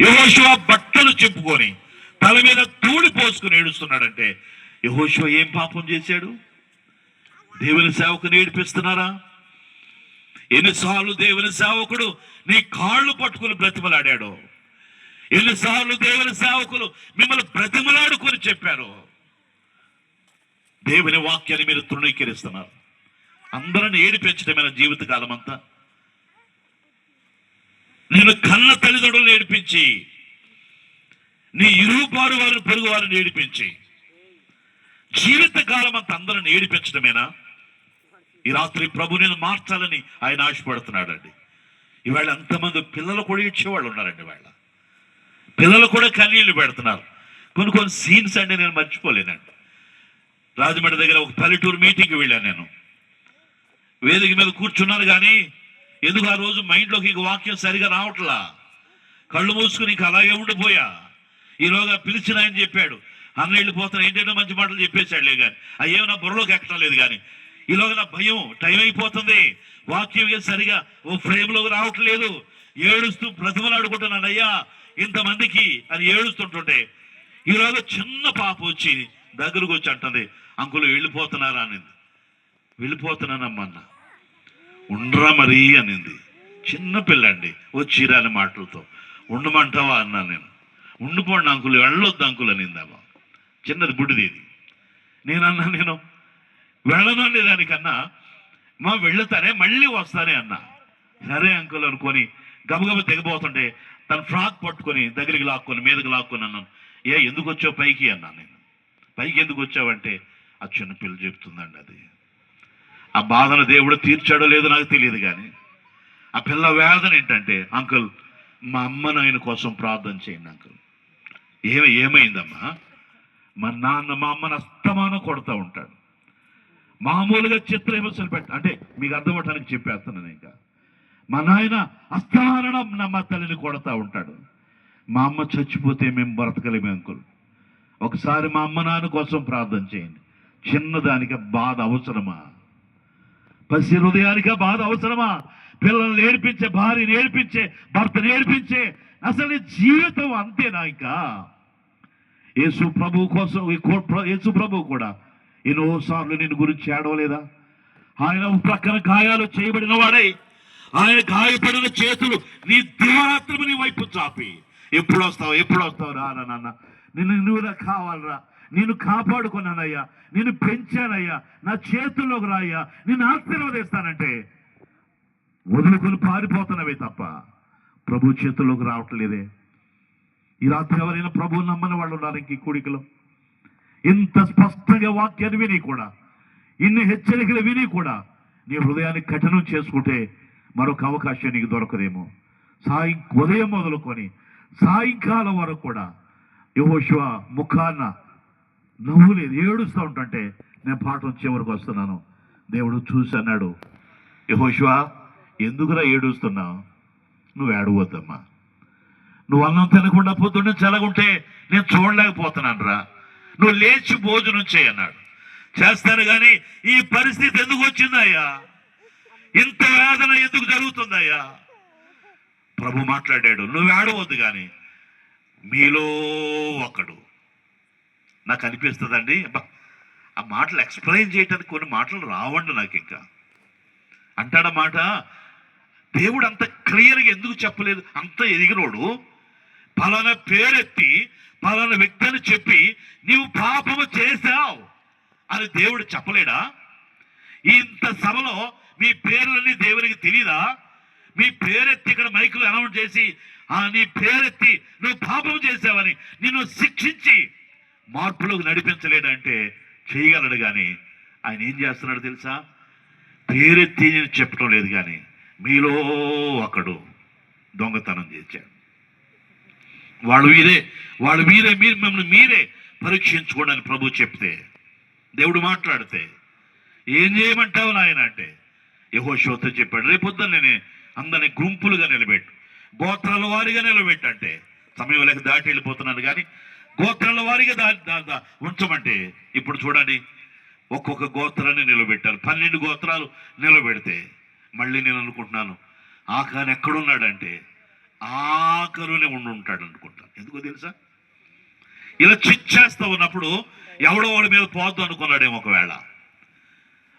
యహోశివ బట్టలు చెప్పుకొని తల మీద తూడి పోసుకుని ఏడుస్తున్నాడంటే యహోశివ ఏం పాపం చేశాడు? దేవుని సేవకుని ఏడిపిస్తున్నారా? ఎన్నిసార్లు దేవుని సేవకుడు నీ కాళ్ళు పట్టుకుని బ్రతిమలాడాడు? ఎన్నిసార్లు దేవుని సేవకులు మిమ్మల్ని బ్రతిమలాడుకొని చెప్పారు? దేవుని వాక్యాన్ని మీరు తృణీకరిస్తున్నారు. అందరిని ఏడిపించడమైన జీవితకాలం అంతా నేను కన్న తల్లిదండ్రులు ఏడిపించి నీ ఇరుపారు వారిని పొరుగు వారిని ఏడిపించి జీవితకాలం అంత అందరిని ఏడిపించడమేనా ఈ రాత్రి ప్రభు నేను మార్చాలని ఆయన ఆశపడుతున్నాడండి. ఇవాళ ఎంతమంది పిల్లలు కూడా ఇచ్చేవాళ్ళు ఉన్నారండి వాళ్ళ పిల్లలు కూడా కన్నీళ్ళు పెడుతున్నారు. కొన్ని కొన్ని సీన్స్ అండి నేను మర్చిపోలేనండి. రాజమండ్రి దగ్గర ఒక పల్లెటూరు మీటింగ్కి వెళ్ళాను నేను. వేదిక మీద కూర్చున్నాను కానీ ఎందుకు ఆ రోజు మైండ్లోకి ఇంక వాక్యం సరిగా రావట్లా? కళ్ళు మూసుకుని ఇంక అలాగే ఉండిపోయా? ఈలోగా పిలిచిన ఆయన చెప్పాడు. అన్న వెళ్ళిపోతాను ఏంటంటే మంచి మాటలు చెప్పేశాడులే కానీ అయ్యో నా బుర్రలోకి ఎక్కడం లేదు కానీ ఈలోగా నా భయం టైం అయిపోతుంది. వాక్యం సరిగా ఓ ఫ్రేమ్లోకి రావట్లేదు. ఏడుస్తూ బ్రతిమలాడుకుంటున్నాను అయ్యా ఇంతమందికి అని ఏడుస్తుంటుంటే ఈరోజు చిన్న పాప వచ్చి దగ్గరకు వచ్చి అంటుంది అంకులు వెళ్ళిపోతున్నారా అని వెళ్ళిపోతున్నానమ్మన్నా ఉండరా మరి అనింది. చిన్న పిల్లండి వచ్చిరాని మాటలతో. ఉండమంటావా అన్నా నేను. ఉండిపోండి అంకులు వెళ్ళొద్దు అంకులు అనిందామా చిన్నది బుడ్డిది ఇది. నేనన్నా నేను వెళ్ళనండి దానికన్నా. మా వెళ్తానే మళ్ళీ వస్తానే అన్నా. సరే అంకుల్ అనుకొని గబగబ దిగబోతుంటే తన ఫ్రాక్ పట్టుకొని దగ్గరికి లాక్కొని మీదకి లాక్కొని అన్నాను. ఏ ఎందుకు వచ్చావు పైకి అన్నా నేను. పైకి ఎందుకు వచ్చావంటే ఆ చిన్నపిల్ల చెప్తుందండి అది. ఆ బాధను దేవుడు తీర్చాడో లేదో నాకు తెలియదు కానీ ఆ పిల్ల వేదన ఏంటంటే అంకుల్ మా అమ్మ నాయన కోసం ప్రార్థన చేయండి అంకుల్. ఏమి ఏమైందమ్మా? మా నాన్న మా అమ్మను అస్తమానం కొడతా ఉంటాడు. మామూలుగా చిత్ర విమర్శలు పెట్ట అంటే మీకు అర్థమవటానికి చెప్పేస్తున్నాను ఇంకా. మా నాయన అస్తమానం మా తల్లిని కొడతా ఉంటాడు. మా అమ్మ చచ్చిపోతే మేము బ్రతకలేము అంకుల్. ఒకసారి మా అమ్మ నాన్న కోసం ప్రార్థన చేయండి. చిన్నదానికి బాధ అవసరమా? పసి హృదయానికి బాధ అవసరమా? పిల్లల్ని నేర్పించే భార్య నేర్పించే భర్త నేర్పించే. అసలు జీవితం అంతేనా ఇంకా? యేసు ప్రభు కోసం యేసు ప్రభు కూడా ఎన్నోసార్లు నేను గురించి ఏడవలేదా? ఆయన ప్రక్కన గాయాలు చేయబడిన వాడై ఆయన గాయపడిన చేతులు నీ దివారాత్రము నీ వైపు చాపి. ఎప్పుడు వస్తావు? ఎప్పుడు వస్తావు రా నాన్న? నిన్ను నువ్వు కావాలరా. నేను కాపాడుకున్నానయ్యా. నేను పెంచానయ్యా. నా చేతుల్లోకి రాయ్యా. నేను ఆశీర్వదిస్తానంటే వదులుకొని పారిపోతున్నవే తప్ప ప్రభు చేతుల్లోకి రావట్లేదే. ఈ రాత్రి ఎవరైనా ప్రభు నమ్మని వాళ్ళు ఉన్నారు ఇంక కూడికలో? ఇంత స్పష్టంగా వాక్యాన్ని విని కూడా ఇన్ని హెచ్చరికలు విని కూడా నీ హృదయాన్ని కఠినం చేసుకుంటే మరొక అవకాశం నీకు దొరకదేమో. సాయి ఉదయం మొదలుకొని సాయంకాలం వరకు కూడా యహోశివ ముఖాన్న నవ్వు లేదు ఏడుస్తూ ఉంటుంటే నేను పాఠం చివరికి వస్తున్నాను. దేవుడు చూసి అన్నాడు యహోష్వా ఎందుకురా ఏడుస్తున్నావు? నువ్వు ఏడవద్దమ్మా. నువ్వు అన్నం తినకుండా పొద్దున్నే చలగుంటే నేను చూడలేకపోతున్నాను రా నువ్వు లేచి భోజనం చేయన్నాడు చేస్తారు చేస్తాను కానీ ఈ పరిస్థితి ఎందుకు వచ్చిందయ్యా? ఇంత వేదన ఎందుకు జరుగుతుందయ్యా? ప్రభు మాట్లాడాడు నువ్వు ఏడవద్దు కానీ మీలో ఒకడు. నాకు అనిపిస్తుందండి. అబ్బా, ఆ మాటలు ఎక్స్ప్లెయిన్ చేయటానికి కొన్ని మాటలు రావండి నాకు ఇంకా అంటాడా మాట దేవుడు అంత క్లియర్గా ఎందుకు చెప్పలేదు? అంత ఎదిగినోడు పలానా పేరెత్తి పలానా వ్యక్తి అని చెప్పి నీవు పాపము చేశావు అని దేవుడు చెప్పలేడా? ఇంత సభలో మీ పేర్లన్నీ దేవునికి తెలియదా మీ పేరెత్తి ఇక్కడ మైకులు అనౌన్స్ చేసి ఆ నీ పేరెత్తి నువ్వు పాపం చేసావని నిన్ను శిక్షించి మార్పులోకి నడిపించలేడంటే చేయగలడు కానీ ఆయన ఏం చేస్తున్నాడు తెలుసా? పేరెత్తి చెప్పడం లేదు కానీ మీలో ఒకడు దొంగతనం చేశాడు. వాళ్ళు మీరే వాళ్ళు మీరే మీరు మిమ్మల్ని మీరే పరీక్షించుకోండి అని ప్రభు చెప్తే దేవుడు మాట్లాడితే ఏం చేయమంటావు నాయన అంటే యహోశోతో చెప్పాడు రేపొద్దున నేను అందరిని గుంపులుగా నిలబెట్టు గోత్రాల వారిగా నిలబెట్టంటే సమయం లేక దాటి వెళ్ళిపోతున్నాను కానీ గోత్రాల వారిగా దాని ఉంచమంటే ఇప్పుడు చూడండి ఒక్కొక్క గోత్రాన్ని నిలబెట్టారు. పన్నెండు గోత్రాలు నిలబెడితే మళ్ళీ నేను అనుకుంటున్నాను ఆఖాన్ ఎక్కడున్నాడంటే ఆఖరునే ఉండి ఉంటాడు అనుకుంటాను. ఎందుకో తెలుసా? ఇలా చిచ్చేస్తా ఉన్నప్పుడు ఎవడో వాడి మీద పోద్దు అనుకున్నాడేమో ఒకవేళ.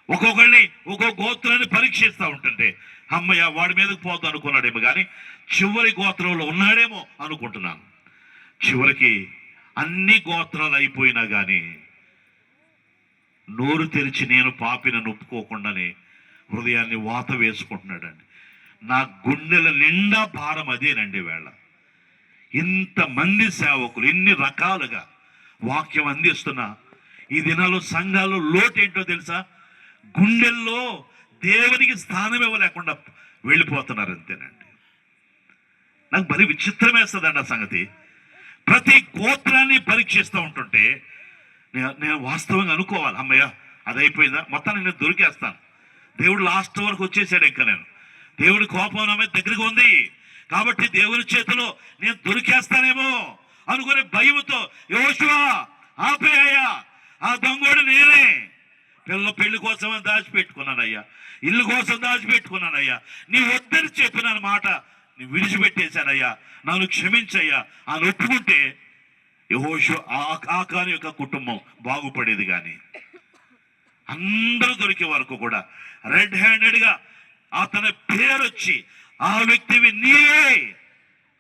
ఒక్కొక్కళ్ళని ఒక్కొక్క గోత్రాన్ని పరీక్షిస్తూ ఉంటుంటే అమ్మయ్య వాడి మీదకి పోద్దు అనుకున్నాడేమో కానీ చివరి గోత్రంలో ఉన్నాడేమో అనుకుంటున్నాను. చివరికి అన్ని గోత్రాలు అయిపోయినా కానీ నోరు తెరిచి నేను పాపిన నొప్పుకోకుండానే హృదయాన్ని వాత వేసుకుంటున్నాడండి. నా గుండెల నిండా భారం అదేనండి వేళ. ఇంతమంది సేవకులు ఇన్ని రకాలుగా వాక్యం అందిస్తున్నా ఈ దినాల్లో సంఘాల్లో లోటు ఏంటో తెలుసా? గుండెల్లో దేవునికి స్థానం ఇవ్వలేకుండా వెళ్ళిపోతున్నారు అంతేనండి. నాకు మరి విచిత్రం వేస్తుందండి ఆ సంగతి. ప్రతి గోత్రాన్ని పరీక్షిస్తూ ఉంటుంటే నేను నేను వాస్తవంగా అనుకోవాలి అమ్మయ్య అది అయిపోయిందా మొత్తాన్ని నేను దొరికేస్తాను. దేవుడు లాస్ట్ వరకు వచ్చేసాడు ఇంకా నేను. దేవుడి కోపం నా మీద ఉంది. కాబట్టి దేవుని చేతిలో నేను దొరికేస్తానేమో అనుకునే భయంతో యోశువా ఆపేయ్యా ఆ దొంగోడు నేనే. పిల్ల పెళ్ళి కోసం దాచిపెట్టుకున్నానయ్యా. ఇల్లు కోసం దాచిపెట్టుకున్నానయ్యా. నీ వద్దని చెప్పినాను మాట నువ్వు విడిచిపెట్టేశానయ్యా. నన్ను క్షమించయ్యా. అని ఒప్పుకుంటే యహోషు ఆకాని యొక్క కుటుంబం బాగుపడేది కానీ అందరూ దొరికే వరకు కూడా రెడ్ హ్యాండెడ్గా అతని పేరు వచ్చి ఆ వ్యక్తివి నీవే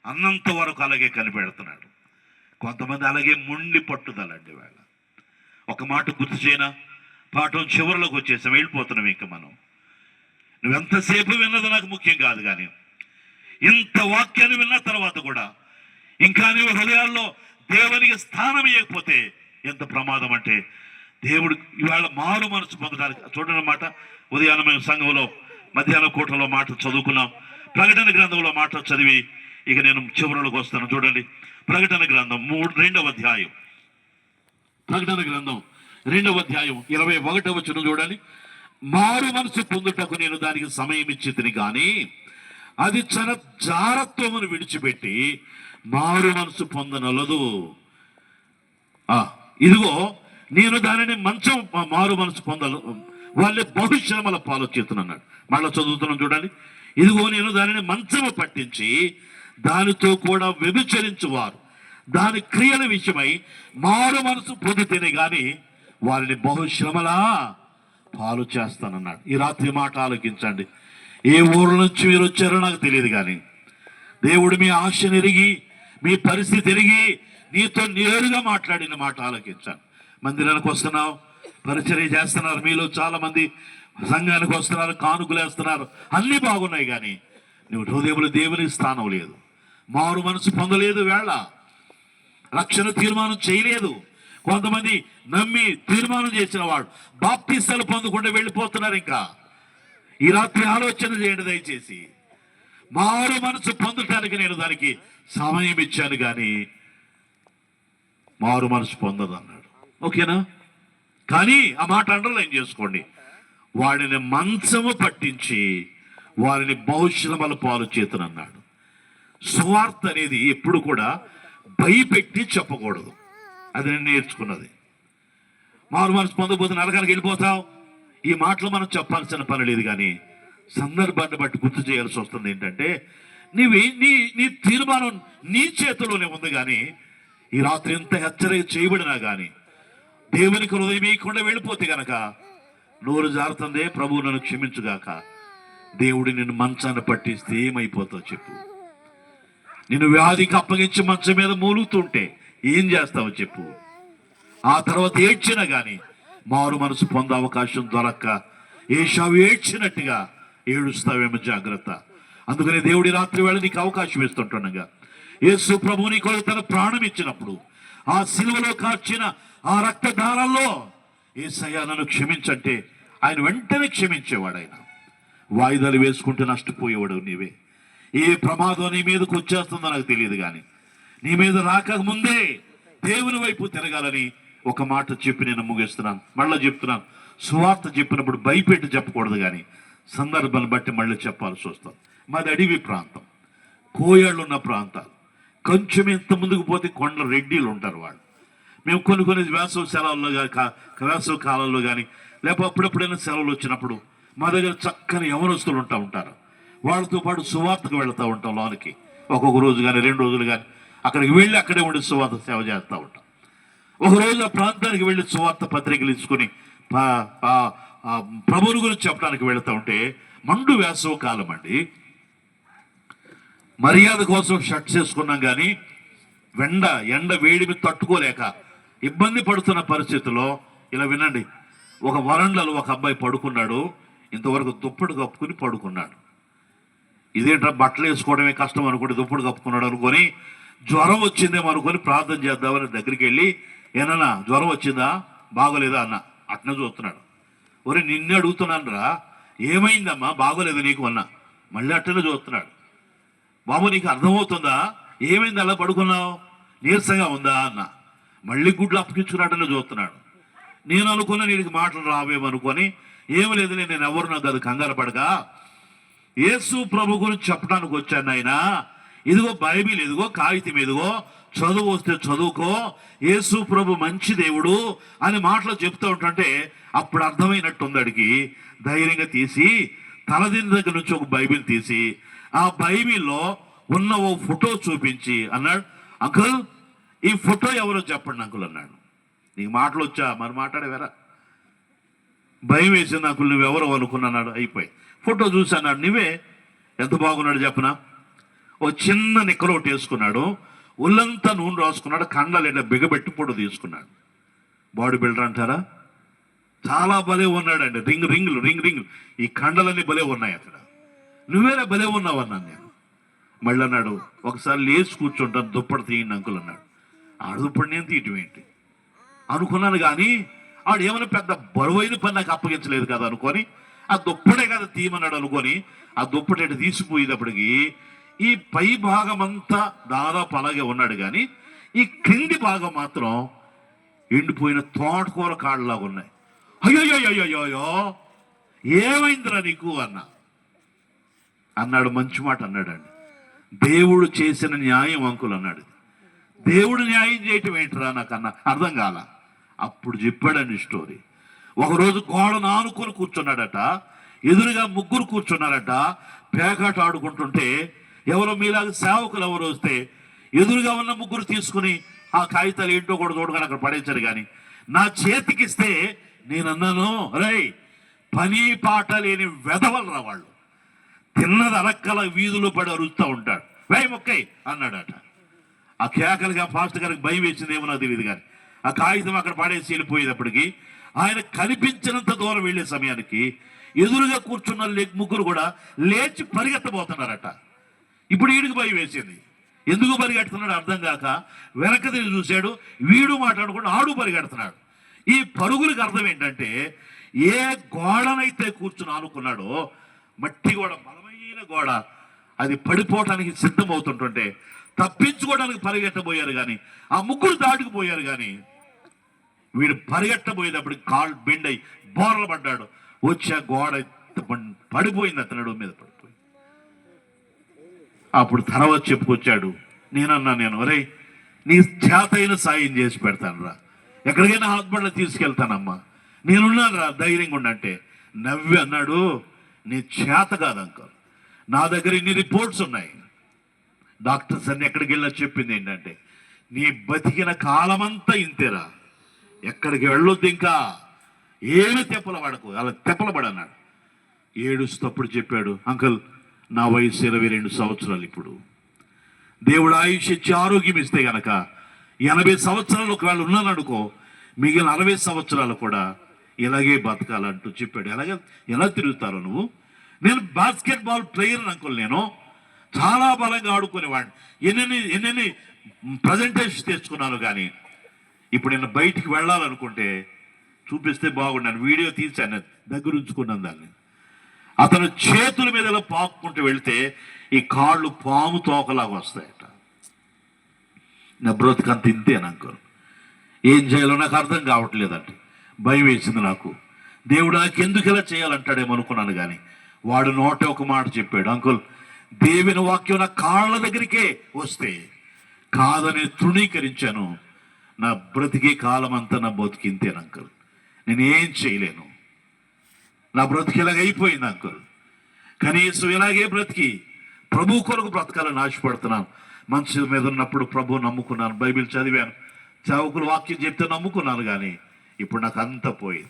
అన్నంత వరకు అలాగే కనిపెడుతున్నాడు. కొంతమంది అలాగే ముండి పట్టుదలండి వాళ్ళ ఒక మాట గుర్తు చేయనా? పాఠం చివరిలోకి వచ్చేసాం వెళ్ళిపోతున్నాం ఇంకా మనం. నువ్వెంతసేపు విన్నది నాకు ముఖ్యం కాదు కానీ ఇంత వాక్యాన్ని విన్న తర్వాత కూడా ఇంకా నీవు హృదయాల్లో దేవునికి స్థానం ఇవ్వకపోతే ఎంత ప్రమాదం అంటే దేవుడు ఇవాళ మారు మనసు పొందడానికి చూడండి మాట ఉదయాన్నే మేము సంఘంలో మధ్యాహ్న కూటలో మాట చదువుకున్నాం ప్రకటన గ్రంథంలో మాట చదివి ఇక నేను చివరిలోకి వస్తాను. చూడండి ప్రకటన గ్రంథం మూడు రెండవ అధ్యాయం. ప్రకటన గ్రంథం రెండవ అధ్యాయం ఇరవై ఒకటవ వచనం చూడాలి మారు మనసు పొందుటకు నేను దానికి సమయం ఇచ్చి కానీ అది చన జారత్వమును విడిచిపెట్టి మారు మనసు పొందనలదు. ఆ, ఇదిగో నేను దానిని మంచం మారు మనసు పొందలు వాళ్ళే బహుశ్రమల పాలు మళ్ళీ చదువుతున్నాం చూడండి. ఇదిగో నేను దానిని మంచము పట్టించి దానితో కూడా వ్యభిచరించువారు. దాని క్రియల విషయమై మారు మనసు పొందితేనే కానీ వారిని బహుశ్రమలా పాలు చేస్తానన్నాడు. ఈ రాత్రి మాట ఆలోకించండి. ఏ ఊరు నుంచి మీరు వచ్చారో నాకు తెలియదు కానీ. దేవుడు మీ ఆశ ఎరిగి మీ పరిస్థితి ఎరిగి నీతో నేరుగా మాట్లాడిన మాట ఆలోకించాను. మందిరానికి వస్తున్నావు పరిచర్య చేస్తున్నారు మీలో చాలామంది సంఘానికి వస్తున్నారు కానుకలు వేస్తున్నారు అన్నీ బాగున్నాయి కానీ నువ్వు హృదయంలో దేవుని స్థానం లేదు. మారు మనసు పొందలేదు వేళ. రక్షణ తీర్మానం చేయలేదు. కొంతమంది నమ్మి తీర్మానం చేసిన వాడు బాప్తిస్తలు పొందకుండా వెళ్ళిపోతున్నారు ఇంకా. ఈ రాత్రి ఆలోచన చేయండి దయచేసి. మారు మనసు పొందటానికి నేను దానికి సమయం ఇచ్చాను కానీ మారు మనసు పొందదు అన్నాడు ఓకేనా? కానీ ఆ మాట అండర్లైన్ చేసుకోండి. వాడిని మంచము పట్టించి వారిని బహుశ్రమల పాలు చేతనన్నాడు. సువార్త అనేది ఎప్పుడు కూడా భయపెట్టి చెప్పకూడదు. అది నేను నేర్చుకున్నది. మారు మనసు పొందకపోతే నరకానికి వెళ్ళిపోతావు. ఈ మాటలు మనం చెప్పాల్సిన పని లేదు కానీ సందర్భాన్ని బట్టి గుర్తు చేయాల్సి వస్తుంది ఏంటంటే నీవి నీ నీ తీర్మానం నీ చేతిలోనే ఉంది కానీ ఈ రాత్రి ఎంత హెచ్చరిక చేయబడినా కానీ దేవునికి హృదయం ఇవ్వకుండా వెళ్ళిపోతే గనక నోరు జారుతుందే ప్రభు నన్ను క్షమించుగాక. దేవుడు నిన్ను మంచాన్ని పట్టిస్తే ఏమైపోతావు చెప్పు. నిన్ను వ్యాధికి అప్పగించి మంచం మీద మూలుగుతుంటే ఏం చేస్తావు చెప్పు. ఆ తర్వాత ఏడ్చినా కానీ మారు మనసు పొందే అవకాశం దొరక్క. ఏషావు ఏడ్చినట్టుగా ఏడుస్తావేమో జాగ్రత్త. అందుకనే దేవుడి రాత్రి వేళ నీకు అవకాశం ఇస్తుంటుండగా. యేసు ప్రభు నీ కొరకు తన ప్రాణం ఇచ్చినప్పుడు ఆ సిలువలో కార్చిన ఆ రక్తధారాల్లో ఏసయ్యా నన్ను క్షమించంటే ఆయన వెంటనే క్షమించేవాడు ఆయన వాయిదాలు వేసుకుంటే నష్టపోయేవాడు నీవే. ఏ ప్రమాదం నీ మీదకు వచ్చేస్తుందో నాకు తెలియదు కానీ నీ మీద రాక ముందే దేవుని వైపు తిరగాలని ఒక మాట చెప్పి నేను ముగిస్తున్నాను. మళ్ళీ చెప్తున్నాను. సువార్త చెప్పినప్పుడు భయపెట్టి చెప్పకూడదు కానీ సందర్భాన్ని బట్టి మళ్ళీ చెప్పాల్సి వస్తుంది. మాది అడవి ప్రాంతం. కోయాళ్ళు ఉన్న ప్రాంతాలు. కొంచెం ఇంత ముందుకు పోతే కొండల రెడ్డీలు ఉంటారు వాళ్ళు. మేము కొన్ని కొన్ని వేసవ సెలవుల్లో గా- కా- కాలంలో కానీ లేకపోతే అప్పుడప్పుడైనా సెలవులు వచ్చినప్పుడు మా దగ్గర చక్కని యవనస్తులు ఉంటా ఉంటారు. వాళ్ళతో పాటు సువార్తకు వెళ్తూ ఉంటాం లోనికి. ఒక్కొక్క రోజు కానీ రెండు రోజులు కానీ అక్కడికి వెళ్ళి అక్కడే ఉండి సువార్త సేవ చేస్తూ ఉంటాం. ఒకవేళ ప్రాంతానికి వెళ్ళి సువార్త పత్రికలు ఇచ్చుకొని ప్రభుని గురించి చెప్పడానికి వెళుతూ ఉంటే మండు వేసవ కాలం అండి. మర్యాద కోసం షర్ట్స్ వేసుకున్నాం కానీ వెండ ఎండ వేడిమి తట్టుకోలేక ఇబ్బంది పడుతున్న పరిస్థితిలో ఇలా వినండి ఒక వరండలో ఒక అబ్బాయి పడుకున్నాడు ఇంతవరకు దుప్పటి కప్పుకుని పడుకున్నాడు. ఇదేంట్రా బట్టలు వేసుకోవడమే కష్టం అనుకుంటే దుప్పటి కప్పుకున్నాడు అనుకొని జ్వరం వచ్చిందేమో అనుకొని ప్రార్థన చేద్దామని దగ్గరికి వెళ్ళి ఏనన్నా జ్వరం వచ్చిందా? బాగోలేదా అన్న. అట్నే చూస్తున్నాడు. ఒరే నిన్నే అడుగుతున్నాను రా ఏమైందమ్మా? బాగోలేదు నీకు అన్న. మళ్ళీ అట్టనే చూస్తున్నాడు. బాబు నీకు అర్థమవుతుందా? ఏమైంది? అలా పడుకున్నావు? నీరసంగా ఉందా అన్న. మళ్ళీ గుడ్లు అప్పగించుకున్నట్టుగా చూస్తున్నాడు. నేను అనుకున్న నీకు మాటలు రావేమనుకొని ఏమి లేదు నేను ఎవరు నాకు అది కంగారు పడక. యేసు ప్రభు గురించి చెప్పడానికి వచ్చాను ఆయన ఇదిగో బైబిల్ ఇదిగో కాగితం ఇదిగో చదువు వస్తే చదువుకో యేసు ప్రభు మంచి దేవుడు అని మాటలు చెప్తూ ఉంటుంటే అప్పుడు అర్థమైనట్టుంది అడిగి. ధైర్యంగా తీసి తలదిన దగ్గర నుంచి ఒక బైబిల్ తీసి ఆ బైబిల్లో ఉన్న ఓ ఫోటో చూపించి అన్నాడు అంకుల్ ఈ ఫోటో ఎవరో చెప్పండి అంకుల్ అన్నాడు. నీకు మాటలు వచ్చా? మరి మాట్లాడేవరా? భయం వేసింది నాకు నువ్వెవరో అనుకున్నాడు అయిపోయి. ఫోటో చూసాన్నాడు నువ్వే? ఎంత బాగున్నాడు చెప్పనా? ఓ చిన్న నిక్కర ఒకటి వేసుకున్నాడు. ఒళ్ళంతా నూనె రాసుకున్నాడు కండలు ఇట్లా బిగబెట్టి పొడు తీసుకున్నాడు. బాడీ బిల్డర్ అంటారా? చాలా భలే ఉన్నాడండి. రింగ్ రింగులు రింగ్ రింగ్. ఈ కండలన్నీ భలే ఉన్నాయి అక్కడ. నువ్వేనా భలే ఉన్నావు అన్నాను నేను. మళ్ళీ అన్నాడు ఒకసారి లేచి కూర్చుంటాను దుప్పటి తీయండి అంకుల్ అన్నాడు. ఆ దుప్పటి నేను తీయటం ఏంటి? అనుకున్నాను కానీ ఆడు ఏమైనా పెద్ద బరువైన పని నాకు అప్పగించలేదు కదా అనుకొని ఆ దుప్పటే కదా తీయమన్నాడు అనుకొని ఆ దుప్పటి తీసిపోయేటప్పటికి ఈ పై భాగం అంతా దాదాపు అలాగే ఉన్నాడు కానీ ఈ క్రింది భాగం మాత్రం ఎండిపోయిన తోటకూర కాళ్ళలాగా ఉన్నాయి. అయ్యో ఏమైందిరా నీకు అన్న? అన్నాడు మంచి మాట అన్నాడండి. దేవుడు చేసిన న్యాయం అంకులు అన్నాడు. దేవుడు న్యాయం చేయటం ఏంటిరా నాకు అన్న? అర్థం కాల? అప్పుడు చెప్పాడండి స్టోరీ. ఒకరోజు గోడను ఆనుకొని కూర్చున్నాడట. ఎదురుగా ముగ్గురు కూర్చున్నారట. పేకాట ఆడుకుంటుంటే ఎవరో మీలాగా సేవకులు ఎవరు వస్తే ఎదురుగా ఉన్న ముగ్గురు తీసుకుని ఆ కాగితాలు ఏంటో కూడా చూడగానే అక్కడ పడేశారు కానీ నా చేతికిస్తే నేను అన్నాను రై పని పాట లేని వెధవలరా వాళ్ళు. తిన్నది అరక్కల వీధులు పడి అరుస్తూ ఉంటాడు వై మొక్కై అన్నాడట. ఆ కేకలుగా ఫాస్ట్ గారికి భయం వేసింది ఏమో నాకు తెలియదు కానీ ఆ కాగితం అక్కడ పడేసి వెళ్ళిపోయేటప్పటికి ఆయన కనిపించినంత దూరం వెళ్ళే సమయానికి ఎదురుగా కూర్చున్న ముగ్గురు కూడా లేచి పరిగెత్తబోతున్నారట. ఇప్పుడు వీడికి భయం వేసింది. ఎందుకు పరిగెడుతున్నాడు అర్థం కాక వెనక తిరిగి చూశాడు. వీడు మాట్లాడుకుంటూ ఆడు పరిగెడుతున్నాడు. ఈ పరుగులకు అర్థం ఏంటంటే ఏ గోడనైతే కూర్చుని ఆనుకున్నాడో మట్టి గోడ బలమైన గోడ అది పడిపోవటానికి సిద్ధమవుతుంటుంటే తప్పించుకోవడానికి పరిగెట్టబోయారు కానీ ఆ ముగ్గురు దాటుకుపోయారు కానీ వీడు పరిగెట్టబోయేటప్పుడు కాళ్ళు బెండ్ అయి బోర్లు పడ్డాడు. వచ్చి ఆ గోడ పడిపోయింది అతను మీద. అప్పుడు తర్వాత చెప్పుకొచ్చాడు. నేనన్నా నేను ఒరే నీ చేతైన సాయం చేసి పెడతాను రా. ఎక్కడికైనా హాస్పిటల్ తీసుకెళ్తానమ్మా. నేనున్నాను రా ధైర్యంగా ఉండంటే నవ్వి అన్నాడు. నీ చేత కాదు అంకల్. నా దగ్గర ఇన్ని రిపోర్ట్స్ ఉన్నాయి. డాక్టర్స్ అన్ని ఎక్కడికి వెళ్ళా చెప్పింది ఏంటంటే నీ బతికిన కాలమంతా ఇంతేరా. ఎక్కడికి వెళ్ళొద్దు ఇంకా. ఏమి తెప్పల పడకు. అలా తెప్పల పడన్నాడు. ఏడుస్తప్పుడు చెప్పాడు అంకుల్ నా వయసు ఇరవై రెండు సంవత్సరాలు ఇప్పుడు. దేవుడు ఆయుష్ ఇచ్చి ఆరోగ్యం ఇస్తే గనక ఎనభై సంవత్సరాలు ఒకవేళ ఉన్నాననుకో మిగిలిన అరవై సంవత్సరాలు కూడా ఇలాగే బతకాలంటూ చెప్పాడు. ఎలాగే? ఎలా తిరుగుతారో నువ్వు? నేను బాస్కెట్బాల్ ప్లేయర్ అంకుల్ నేను. చాలా బలంగా ఆడుకునేవాడిని. ఎన్నెన్ని ఎన్నెన్ని ప్రజెంటేషన్ తెచ్చుకున్నాను కానీ ఇప్పుడు నేను బయటికి వెళ్ళాలనుకుంటే చూపిస్తే బాగున్నాను వీడియో తీశాను. దగ్గర ఉంచుకున్నాను దాన్ని. అతను చేతుల మీద పాక్కుంటూ వెళితే ఈ కాళ్ళు పాము తోకలాగా వస్తాయట. నా బ్రతుకంత ఇంతే నాకు ఏం చేయాలో నాకు అర్థం కావట్లేదంట. భయం వేసింది నాకు. దేవుడు నాకు ఎందుకు ఇలా చేయాలంటాడేమో అనుకున్నాను కానీ వాడు నోట ఒక మాట చెప్పాడు. అంకుల్ దేవుని వాక్యం నా కాళ్ళ దగ్గరికే వస్తే కాదని తృణీకరించాను. నా బ్రతికే కాలం అంతా నా బతికింతేను అంకుల్ నేనేం చేయలేను. నా బ్రతికి ఇలాగ అయిపోయింది అంకుల్. కనీసం ఇలాగే బ్రతికి ప్రభు కొరకు బ్రతకాలని ఆశపడుతున్నాను. మనసు మీద ఉన్నప్పుడు ప్రభు నమ్ముకున్నాను. బైబిల్ చదివాను. సేవకులు వాక్యం చెప్తే నమ్ముకున్నాను కానీ ఇప్పుడు నాకు అంత పోయింది.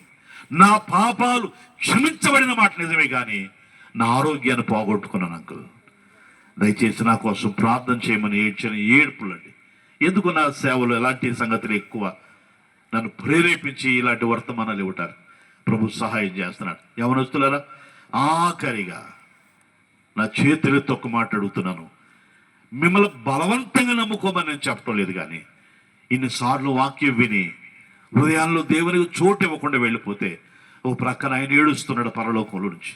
నా పాపాలు క్షమించబడిన మాట నిజమే కానీ నా ఆరోగ్యాన్ని పోగొట్టుకున్నాను అంకుల్. దయచేసి నా కోసం ప్రార్థన చేయమని ఏడ్చిన ఏడుపులండి. ఎందుకు నా సేవలు ఎలాంటి సంగతులు ఎక్కువ నన్ను ప్రేరేపించి ఇలాంటి వర్తమానాలు ఇవ్వటారు ప్రభు సహాయం చేస్తున్నాడు. యవనస్తులరా ఆఖరిగా నా చేతులు తొక్క మాట అడుగుతున్నాను. మిమ్మల్ని బలవంతంగా నమ్ముకోమని నేను చెప్పడం లేదు కానీ ఇన్నిసార్లు వాక్యం విని హృదయాల్లో దేవునికి చోటు ఇవ్వకుండా వెళ్ళిపోతే ఓ ప్రక్కన ఆయన ఏడుస్తున్నాడు పరలోకంలో నుంచి.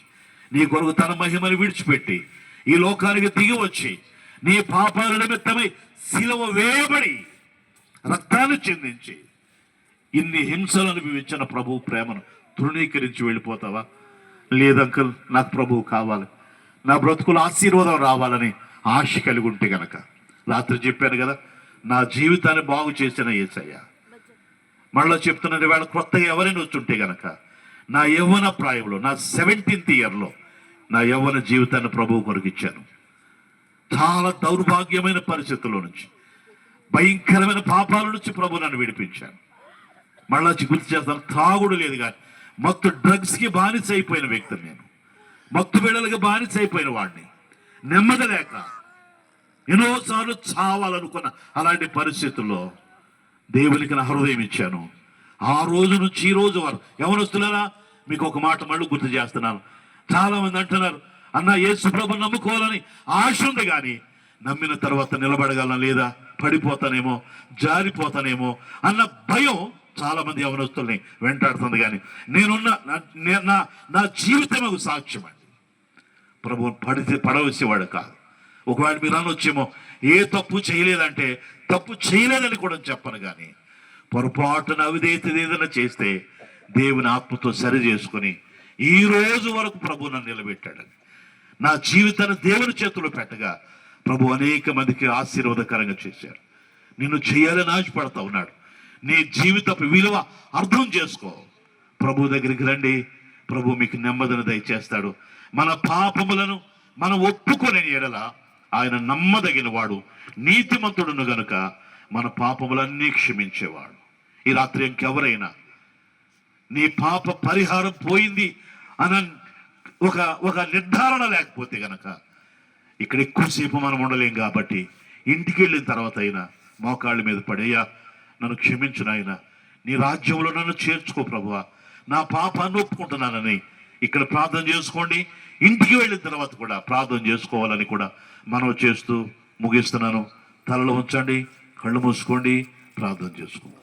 నీ కొరకు తన మహిమను విడిచిపెట్టి ఈ లోకానికి దిగి వచ్చి నీ పాపాల నిమిత్తమై శిలవ వేయబడి రక్తాన్ని చెందించి ఇన్ని హింసలు అనుభవించిన ప్రభు ప్రేమను తృణీకరించి వెళ్ళిపోతావా? లేదంకల్ నాకు ప్రభువు కావాలి. నా బ్రతుకులు ఆశీర్వాదం రావాలని ఆశ కలిగి ఉంటే గనక. రాత్రి చెప్పాను కదా నా జీవితాన్ని బాగు చేసిన ఏసయ్య. మళ్ళీ చెప్తున్నాను వేళ కొత్తగా ఎవరైనా వచ్చుంటే గనక నా యవ్వన ప్రాయంలో నా సెవెంటీన్త్ ఇయర్లో నా యవ్వన జీవితాన్ని ప్రభువు కొరకు ఇచ్చాను చాలా దౌర్భాగ్యమైన పరిస్థితుల్లో నుంచి భయంకరమైన పాపాల నుంచి ప్రభు నన్ను విడిపించాను మళ్ళా గుర్తు చేస్తాను తాగుడు లేదు కానీ మత్తు డ్రగ్స్కి బానిస అయిపోయిన వ్యక్తిని నేను. మత్తు బిడలకి బానిస అయిపోయిన వాడిని. నెమ్మది లేక ఎన్నోసార్లు చావాలనుకున్న అలాంటి పరిస్థితుల్లో దేవునికి నా హృదయం ఇచ్చాను. ఆ రోజు నుంచి ఈ రోజు వారు ఎవరొస్తున్నారా? మీకు ఒక మాట మళ్ళీ గుర్తు చేస్తున్నాను. చాలామంది అంటున్నారు అన్న యేసు ప్రభు నమ్ముకోవాలని ఆశ ఉంది కానీ నమ్మిన తర్వాత నిలబడగలను లేదా? పడిపోతానేమో జారిపోతానేమో అన్న భయం చాలా మంది యవనస్తుల్ని వెంటాడుతుంది కానీ నేనున్న నా- నా జీవితం ఒక సాక్ష్యం అండి. ప్రభు పడితే పడవసేవాడు కాదు. ఒకవేళ మీరు అనొచ్చేమో ఏ తప్పు చేయలేదంటే తప్పు చేయలేదని కూడా చెప్పను కానీ పొరపాటున అవిధేయత ఏదైనా చేస్తే దేవుని ఆత్మతో సరి చేసుకొని ఈ రోజు వరకు ప్రభు నన్ను నిలబెట్టాడని నా జీవితాన్ని దేవుని చేతిలో పెట్టగా ప్రభు అనేక మందికి ఆశీర్వాదకరంగా చేశారు. నిన్ను చేయాలని ఆశపడతా ఉన్నాడు. నీ జీవితపు విలువ అర్థం చేసుకో. ప్రభు దగ్గరికి రండి. ప్రభు మీకు నెమ్మదిని దయచేస్తాడు. మన పాపములను మనం ఒప్పుకొని ఎడల ఆయన నమ్మదగిన వాడు నీతిమంతుడును గనుక మన పాపములన్నీ క్షమించేవాడు. ఈ రాత్రి ఇంకెవరైనా నీ పాప పరిహారం పోయింది అన ఒక ఒక నిర్ధారణ లేకపోతే గనక ఇక్కడ ఎక్కువసేపు మనం ఉండలేం కాబట్టి ఇంటికి వెళ్ళిన తర్వాత అయినా మోకాళ్ళ మీద పడేయా నన్ను క్షమించు నాయన. నీ రాజ్యంలో నన్ను చేర్చుకో ప్రభువా. నా పాపాన్ని ఒప్పుకుంటున్నానని ఇక్కడ ప్రార్థన చేసుకోండి. ఇంటికి వెళ్ళిన తర్వాత కూడా ప్రార్థన చేసుకోవాలని కూడా మనం చేస్తూ ముగిస్తున్నాను. తలలో ఉంచండి కళ్ళు మూసుకోండి ప్రార్థన చేసుకోండి